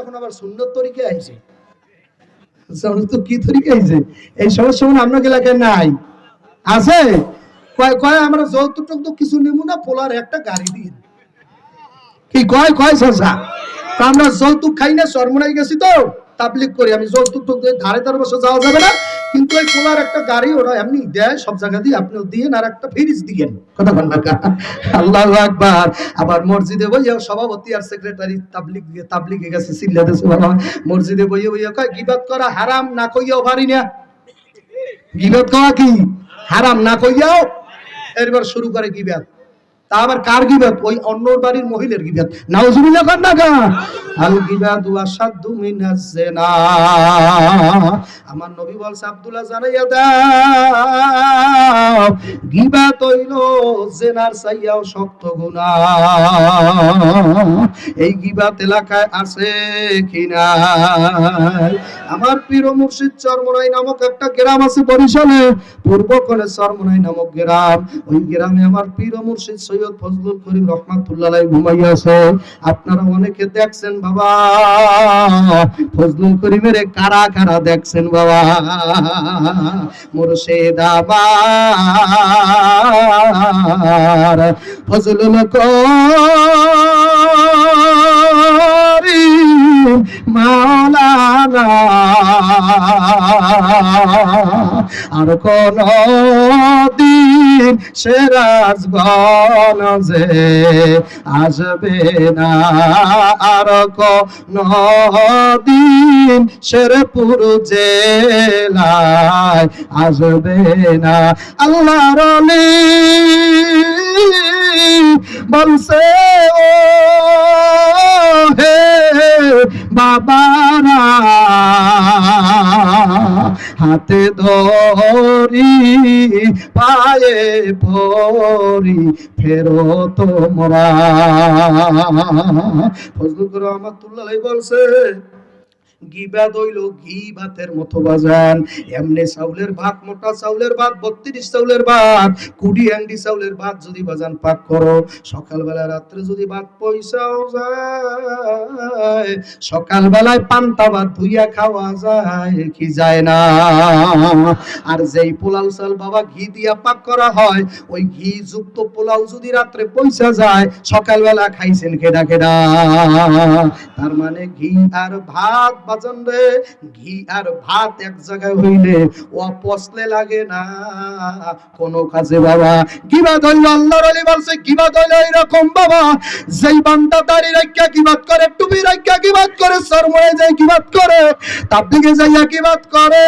এখন আবার তরিকে আইছে। যৌতুক কি তরিকে আইছে? এই সমস্যা এলাকায় নাই? আছে? কয় কয়, আমরা যৌতুক টৌতুক কিছু নেব না, পোলার একটা গাড়ি দিয়ে। কি কয় কয় সরসা তো আমরা যৌতুক খাই না সরমনাই গেছি তো তাবলিক করি। আমি যৌতুক ধারে ধারে বসে যাওয়া যাবে না কিন্তু ওই পোলার একটা গাড়ি ওরা এমনি দেয়, সব জায়গা দিয়ে আপনিও দিয়েন আর একটা ফ্রিজ দিয়েন কথা বল আল্লাহ আকবার। আবার মসজিদে বইয়া সভাপতি আর সেক্রেটারি তাবলিক তাবলিগে গেছে সিল্লাতে মসজিদে বইয়ে বইয়া কয় গিবাত করা হারাম না কইয়াও পারি না। গিবাত করা কি? হারাম না কইয়াও? এরবার শুরু করে গিবাত তা আবার কার গিবাত? ওই অন্য বাড়ির মহিলার নাউজুবিল্লাহ কর না গা। আল মিনাজ জিনা। আমার নবী বলছে, আব্দুল্লাহ, জানাইয়া দাও। হইল জেনার চাইয়াও শক্ত গুনাহ এই গিবাত এলাকায় আছে কিনা আমার প্রিয় মুর্শিদ চরমনাই নামক একটা গ্রাম আছে বরিশালে, পূর্ব কোণে চরমনাই নামক গ্রাম। ওই গ্রামে আমার প্রিয় মুর্শিদ সৈয়দ ফজলুল করিম রহমাতুল্লাহ ঘুমাই আছে। আপনারা অনেকে দেখছেন বাবা, ফজলুল করিমের কারা কারা দেখছেন বাবা? মুর্শিদ আমার ফজলুল করিম আর কোন দিন সেরাজ গনজে আসবে না। আর কোন দিন শেরপুর জেলায় আসবে না। আল্লাহ রলি বলছে হাতে ধরি পায়ে ভরি ফেরো তোমরা ফজলুর রহমাতুল্লাহ বলছে গিবাদ হইল ঘি ভাতের মতো বাজান। চাউলের ভাত, মোটা চাউলের ভাত, বত্রিশ চাউলের ভাত, কুড়ি চাউলের ভাত যদি বাজান পাক করো, সকালবেলা রাত্রে যদি ভাত পয়সাও যায়, সকালবেলায় পান্তা ভাত ধুইয়া খাওয়া যায়, কি যায় না? আর যেই পোলাও চাল বাবা ঘি দিয়া পাক করা হয়, ওই ঘি যুক্ত পোলাও যদি রাত্রে পয়সা যায়, সকালবেলা খাইছেন কেডা কেডা তার মানে ঘি আর ভাত বাজন রে ঘি আর ভাত এক জায়গায় হইলে ও পচলে লাগে না। কোন কাজে বাবা কিবাদ হইল আল্লাহর আলী বলছে কিবাদ হইল এরকম বাবা? যেই বান্দা দাড়ি রাখিয়া কিবাদ করে, টুপি রাখিয়া কিবাদ করে সরময়ে যায় কিবাদ করে, তার দিকে যাইয়া কিবাদ করে?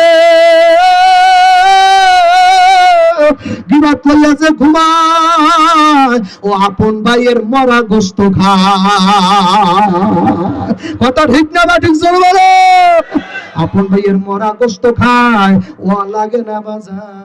গিবাদ লইয়া যে ও আপন ভাইয়ের মরা গোস্ত খায়। কথা ঠিক না ঠিক আপন ভাইয়ের মরা গোস্ত খায়, ও লাগে না বাজার।